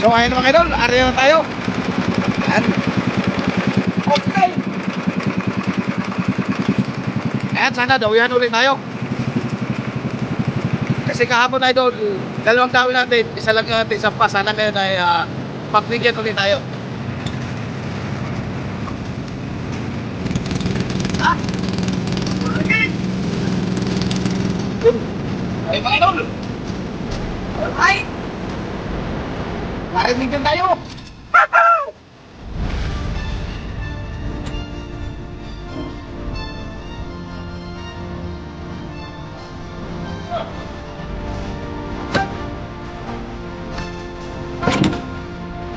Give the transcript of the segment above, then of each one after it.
So ayun mga idol, area na tayo. Ayan. Okay. Ayan, sana dawihan ulit tayo. Kasi kahapon idol, dalawang tawin natin, isa lang natin, isa pa. Sana ngayon ay uh, pagbigyan ulit tayo. Ah! Okay. Ay, mga idol! Ay! Narinig din tayo!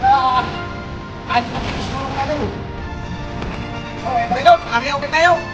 Ah! Ano? Ano? Oh, eh, idol, kami okay tayo!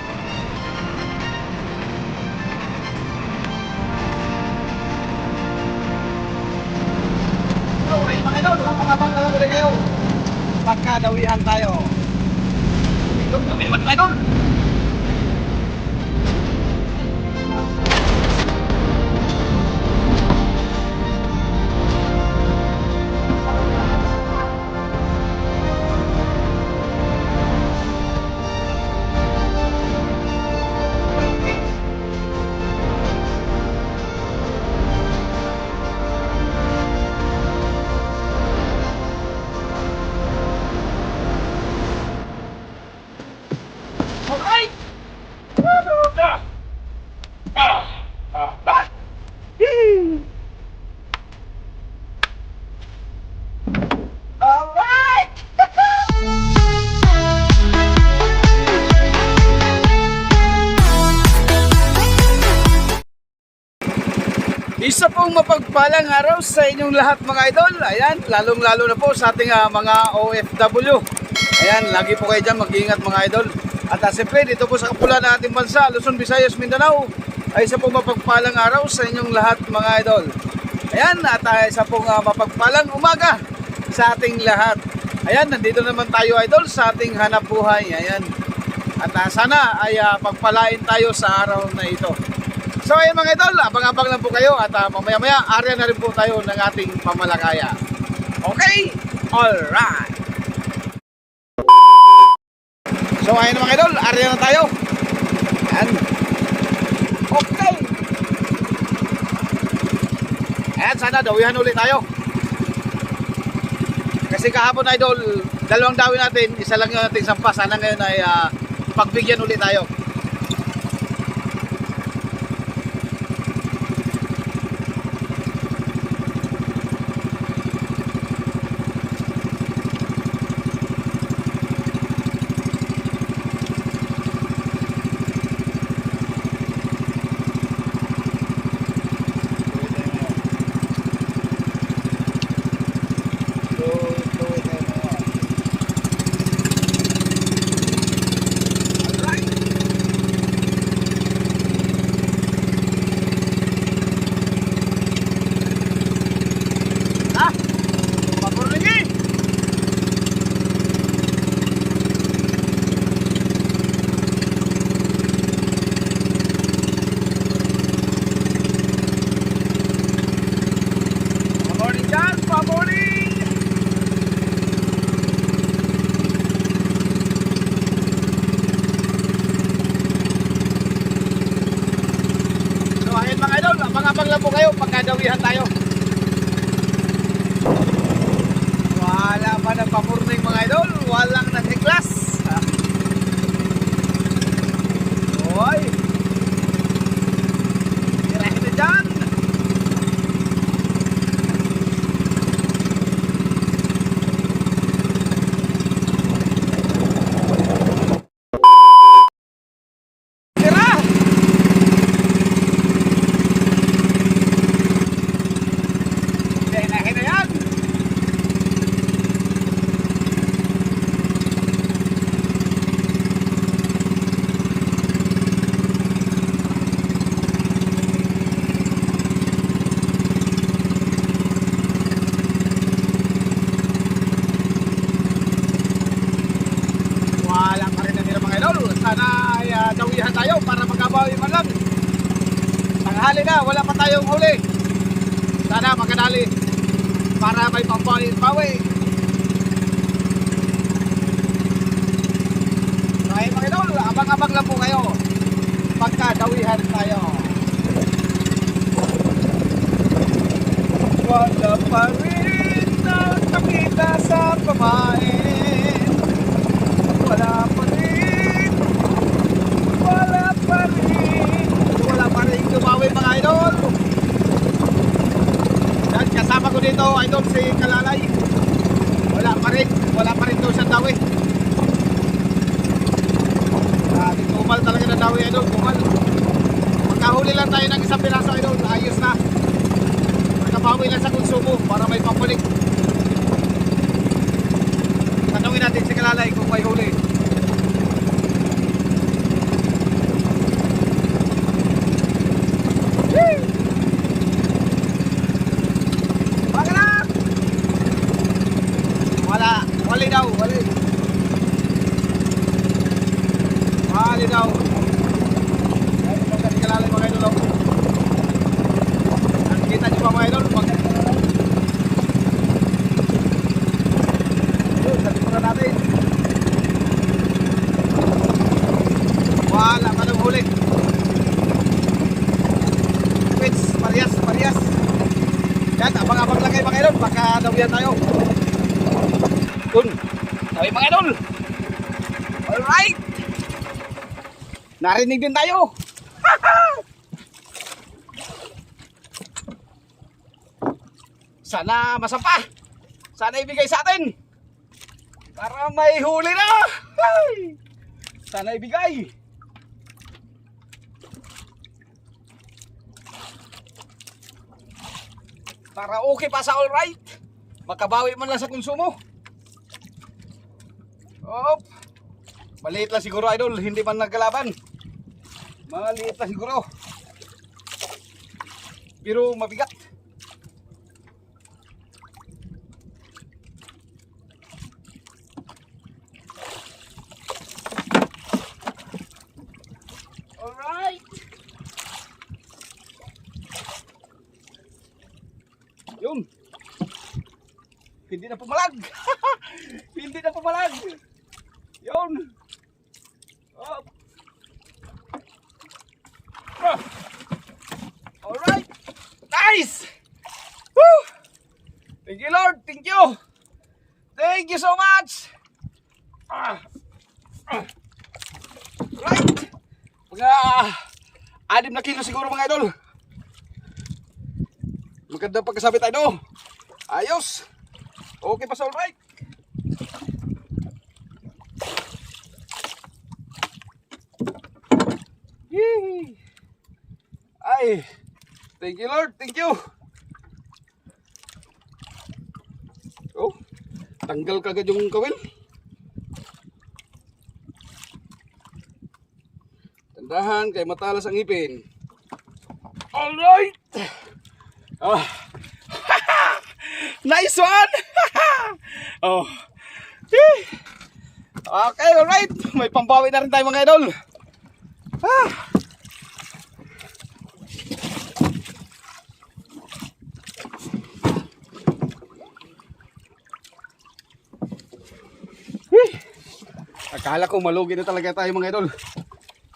Pong mapagpalang araw sa inyong lahat mga idol. Ayan, lalong-lalo na po sa ating ah, mga OFW. Ayan, lagi po kayo dyan mag-iingat mga idol. At uh, siyempre, dito po sa kapula ng ating bansa, Luzon, Visayas, Mindanao, ay isa pong mapagpalang araw sa inyong lahat mga idol. Ayan, at uh, isa pong ah, mapagpalang umaga sa ating lahat. Ayan, nandito naman tayo idol sa ating hanap buhay. Ayan. At ah, sana ay ah, pagpalain tayo sa araw na ito. So ayun mga idol, abang-abang lang po kayo at ah, mamaya-maya area na rin po tayo ng ating pamalakaya. Okay? Alright! So ayun mga idol, area na tayo. Ayan. Okay! Ayan, sana dawihan ulit tayo. Kasi kahapon idol, dalawang dawin natin, isa lang yung ating sampa. Sana ngayon ay ah, pagbigyan ulit tayo. Ah! Vapor lagi! Pamorning dyan! Pamorning! So ayun mga idol, abang-abang lang po kayo pagkadawihan tayo. Wala pa ng papurning mga idol. Walang nagsiklas. Hoy. Tirahin na dyan. Tira! Tirahin na yan. Wala pa rin natira mga idol. Sana ay uh, dawihan tayo para magabawi man lang. Tanghali na, wala pa tayong huli. Sana magkadali para may pambawi bawi, bawi. Okay, mga idol, abang-abang lang po kayo. Pagkadawihan tayo. Wala pa rin nakakita sa pamain. Wala pa rin. Wala pa rin. Wala pa rin dumawi mga idol. Yan, kasama ko dito, idol, si Kalalay. Wala pa rin. Wala pa rin daw siyang dawi. Grabe, kumal talaga na dawi, idol. Kumal. Magkahuli lang tayo ng isang piraso, idol. Ayos na. Nakabawi lang sa konsumo para may pampalik. Tanungin natin si Kalalay kung may huli. Yee! Baka na! Wala. Wali daw. Wali. Wali daw. Ay, kung kasi Kalalay mga idol. oh. Nakikita niyo ba mga idol? Pag... Yun, sa likuran natin. Wala ka nang huli. Wits, parehas, parehas. Yan, abang-abang lang kayo mga idol. Baka dawihan tayo. Dun. Tayo mga idol. Alright. Narinig din tayo. Sana masapa. Sana ibigay sa atin. Para may huli na. Sana ibigay. Para okay pa sa all right. Makabawi man lang sa konsumo. Op. Maliit lang siguro idol, hindi man nagkalaban. Maliit lang siguro. Pero mabigat. Alright. Yun. Hindi na pumalag. Hindi na pumalag. Yun. Up. Ah. Alright. Nice. Woo. Thank you Lord. Thank you. Thank you so much. Ah. Ah. Right. Mga anim na kilo siguro mga idol. Maganda pagkasabit tayo. Ayos. Okay pa sa alright. Yee. Ay. Thank you Lord. Thank you. Oh. Tanggal kagad yung kawil. Tandahan kay matalas ang ipin. Alright. Ah. nice one. oh. Eh. Okay, alright. May pambawi na rin tayo mga idol. Ah. Akala ko malugi na talaga tayo mga idol.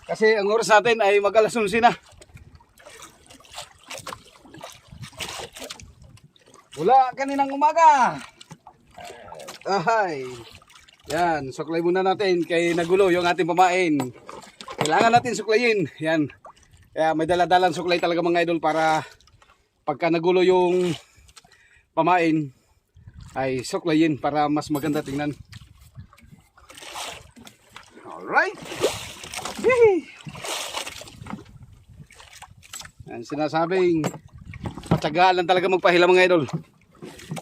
Kasi ang oras natin ay mag alas 11 na. Wala kaninang umaga. Ahay. Yan, suklay muna natin kay nagulo yung ating pamain. Kailangan natin suklayin. Yan. Kaya may daladalang suklay talaga mga idol para pagka nagulo yung pamain ay suklayin para mas maganda tingnan. Alright. Yee! Yan sinasabing patsagaan lang talaga magpahila mga idol.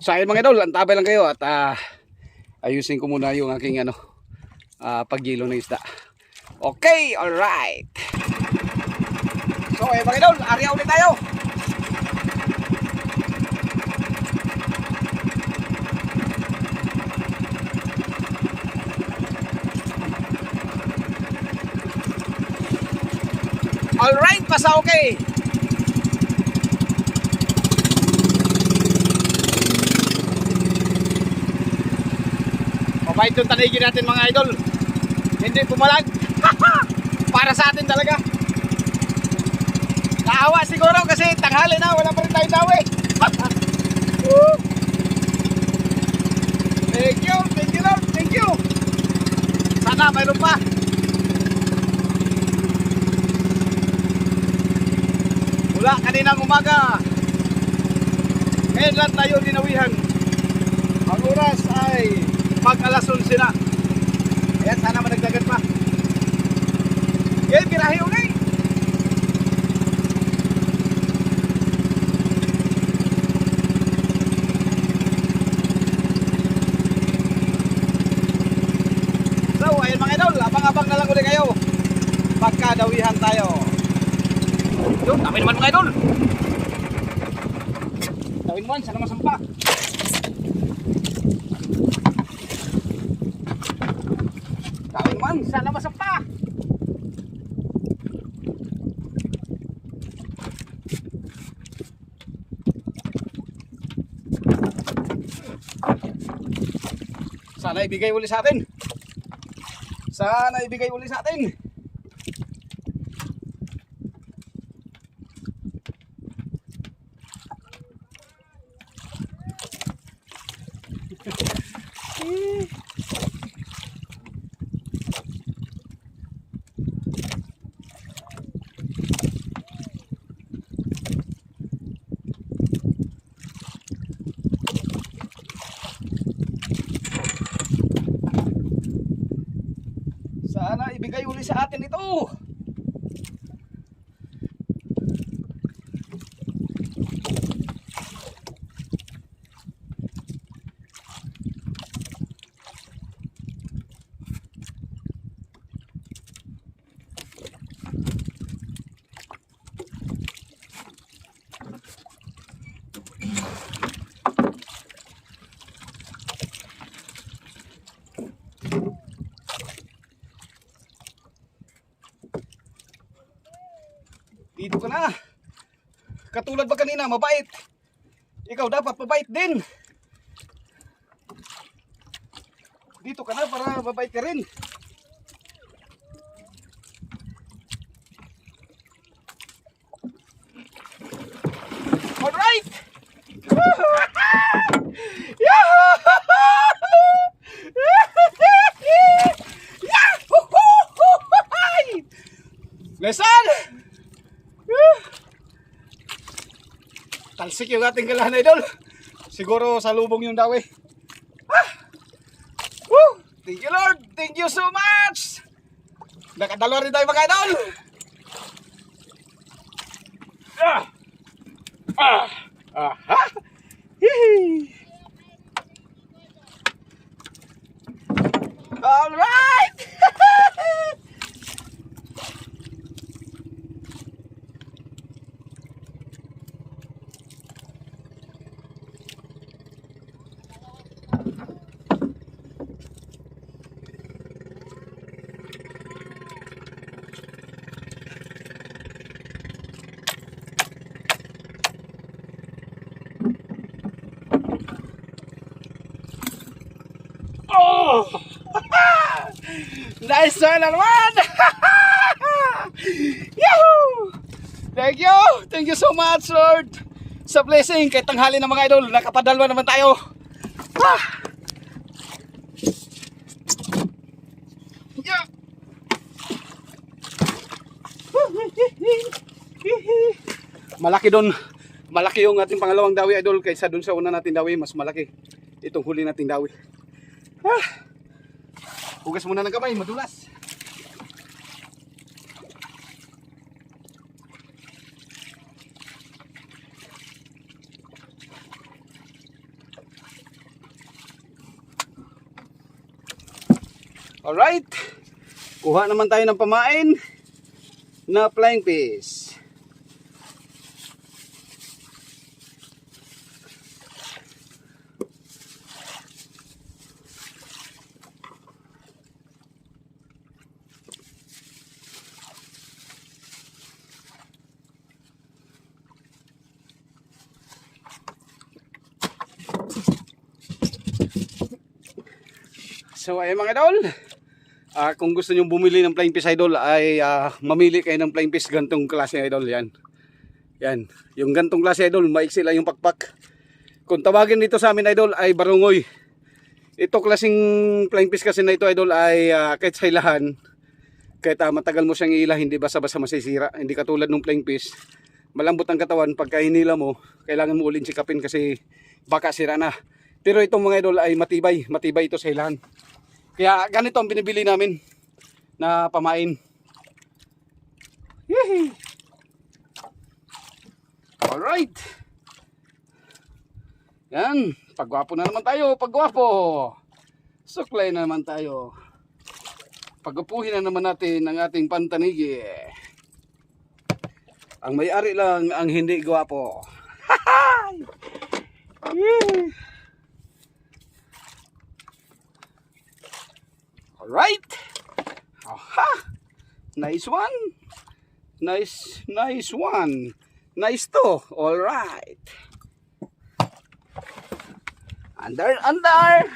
Sa akin mga idol, antabay lang kayo at ah, ayusin ko muna yung aking ano, ah, paggilo ng isda. Okay, alright. So, eh mga idol, area ulit tayo. Alright, pasa okay. Mabait yung tanigin natin mga idol. Hindi pumalag. Para sa atin talaga. Naawa siguro kasi tanghali na, wala pa rin tayong dawi. Thank you, thank you Lord, thank you. Sana mayroon pa. Mula kaninang umaga. Ngayon tayo dinawihan. Ang oras ay mag alas 11 na. Ayan, sana managdagan pa. Okay, birahe ulit. So, idol, abang-abang na lang ulit kayo. Pagkadawihan tayo. Yun, dami naman mga idol. Tawin mo, sana masampa. Tawin mo, sana masampa. Sana ibigay uli sa atin. Sana ibigay uli sa atin. Sana ibigay uli sa atin ito. Dito ka na. Kanina, mabait. Ikaw dapat mabait din. Dito ka na para mabait ka rin. Talsik yung ating kalahan idol. Siguro sa lubong yung dawi. Ah! Woo! Thank you Lord! Thank you so much! Nakadalawa rin tayo mga idol! Ah! Ah! Ah! Ha? Hihi! Alright! Oh! Nice one naman! Yahoo! Thank you! Thank you so much, Lord! Sa blessing, kahit tanghali na mga idol, nakapadalwa naman tayo. Ah! Yeah! Malaki doon. Malaki yung ating pangalawang dawi idol kaysa doon sa una nating dawi, mas malaki itong huli nating dawi. Ah. Hugas muna ng kamay, madulas. Alright. Kuha naman tayo ng pamain na flying fish. So ayun mga idol. Ah, kung gusto niyo bumili ng flying fish idol ay ah, mamili kayo ng flying fish gantong klase idol yan. Yan, yung gantong klase idol, maiksi lang yung pakpak. Kung tawagin dito sa amin idol ay barungoy. Ito klaseng flying fish kasi na ito idol ay ah, kahit sa ilahan, kahit ah, matagal mo siyang iila, hindi basta-basta masisira. Hindi katulad ng flying fish. Malambot ang katawan, pagka hinila mo, kailangan mo ulit sikapin kasi baka sira na. Pero itong mga idol ay matibay, matibay ito sa ilahan. Kaya ganito ang binibili namin na pamain. Yehey! Alright. Yan, pagwapo na naman tayo, pagwapo. Suklay na naman tayo. Pagwapuhin na naman natin ang ating pantanigi. Ang may-ari lang ang hindi gwapo. Yeah. Alright. Aha. Nice one. Nice, nice one. Nice to. Alright. Under, under.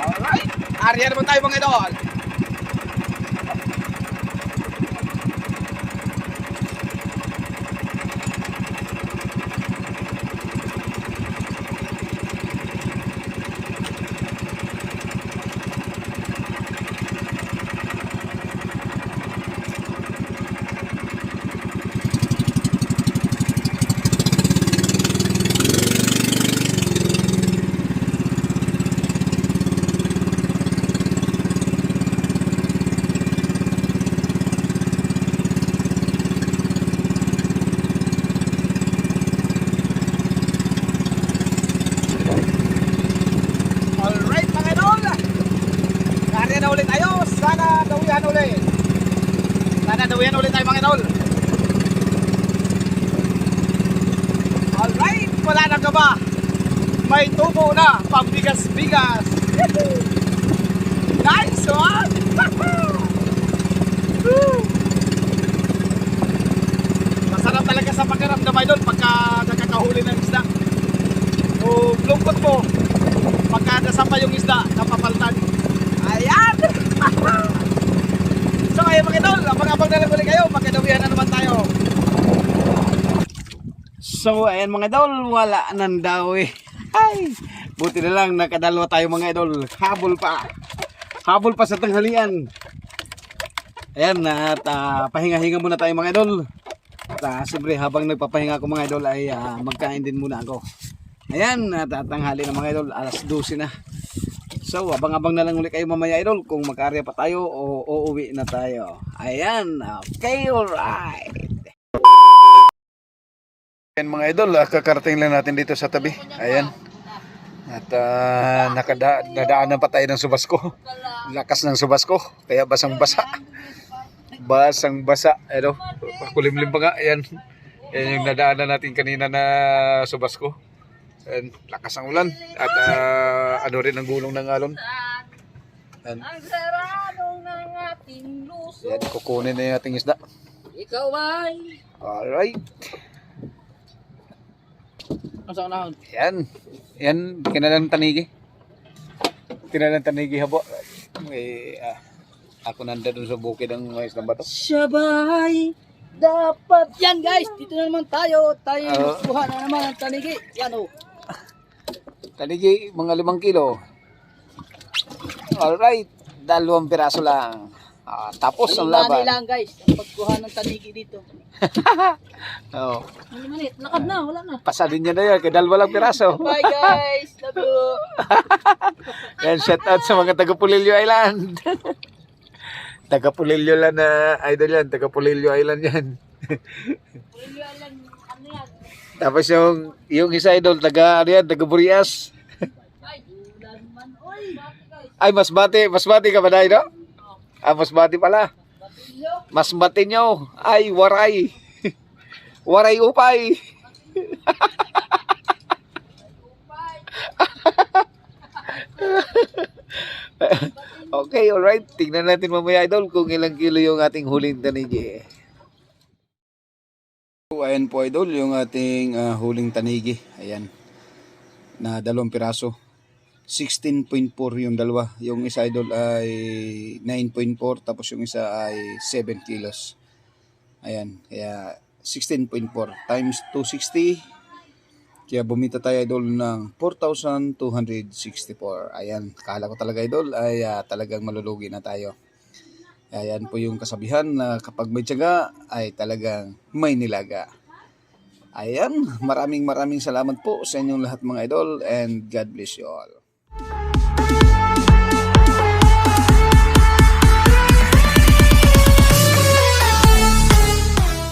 Alright. Arya naman tayo mga idol. Alright mga idol. Arya na ulit tayo. Sana dawihan ulit. Sana dawihan ulit tayo mga idol. Alright. Wala na ka ba? May tubo na. Pambigas-bigas. Nice one. Woo! Masarap talaga pakiramdam idol pagka nakakahuli ng isda. O lungkot mo pagka nasapa yung isda, napapaltan. Ayan! so ayun mga idol, abang-abang na lang ulit kayo, magkadawihan na naman tayo. So ayan mga idol, wala nang dawi. Ay, buti na lang nakadalawa tayo mga idol. Habol pa. Habol pa sa tanghalian. Ayan, at ah, pahinga-hinga muna tayo mga idol. At ah, siyempre habang nagpapahinga ako mga idol ay ah, magkain din muna ako. Ayan, natatanghali na mga idol, alas 12 na. So, abang-abang na lang ulit kayo mamaya idol kung mag-area pa tayo o uuwi na tayo. Ayan, okay, alright. Ayan mga idol, ah, kakarating lang natin dito sa tabi. Ayan. At uh, nakada nadaanan pa tayo ng subasko. Lakas ng subasko, kaya basang-basa. Basang-basa, ano, kulimlim pa nga, ayan. Yan yung nadaanan natin kanina na subasko. Ayan, lakas ang ulan. At ah, ano rin ang gulong ng alon. Ayan, Ang sarado ng ating luso. ayan kukunin na yung ating isda. Ikaw ay... Alright. Ang sa unahon? Yan. Yan, kinalang tanigi. Kinalang tanigi habo. Eh, ah, ako nanda sa bukid ng mais ng bato. Sabay dapat. Yan guys, dito na naman tayo. Tayo Oo. kuha na naman ang tanigi. Yan oh. o. Tanigi, mga limang kilo. Alright. Dalawang piraso lang. Ah, tapos ang laban. lang guys. Ang pagkuha ng tanigi dito. Oh, Mani manit. Lakad na. Wala na. pasalin niya na yan. Kaya dalawa lang piraso. Bye guys. Love you. Yan, shout out sa mga taga Pulilio Island. taga Pulilio lang na idol yan. Taga Pulilio Island yan. Ano yan? Tapos yung, yung isa idol, taga, ano yan, taga Burias. Ay, mas bati, mas bati ka ba na, no? Ah, Masbate pala. Masbate nyo. Ay, waray. waray upay. okay, alright. Tingnan natin mamaya, idol, kung ilang kilo yung ating huling tanigi. So, ayan po, idol, yung ating ah, huling tanigi. Ayan. Na dalawang piraso. 16.4 yung dalawa. Yung isa idol ay 9.4 tapos yung isa ay 7 kilos. Ayan, kaya 16.4 times 260. Kaya bumita tayo idol ng 4,264. Ayan, kala ko talaga idol ay ah, talagang malulugi na tayo. Ayan po yung kasabihan na kapag may tiyaga ay talagang may nilaga. Ayan, maraming maraming salamat po sa inyong lahat mga idol and God bless you all.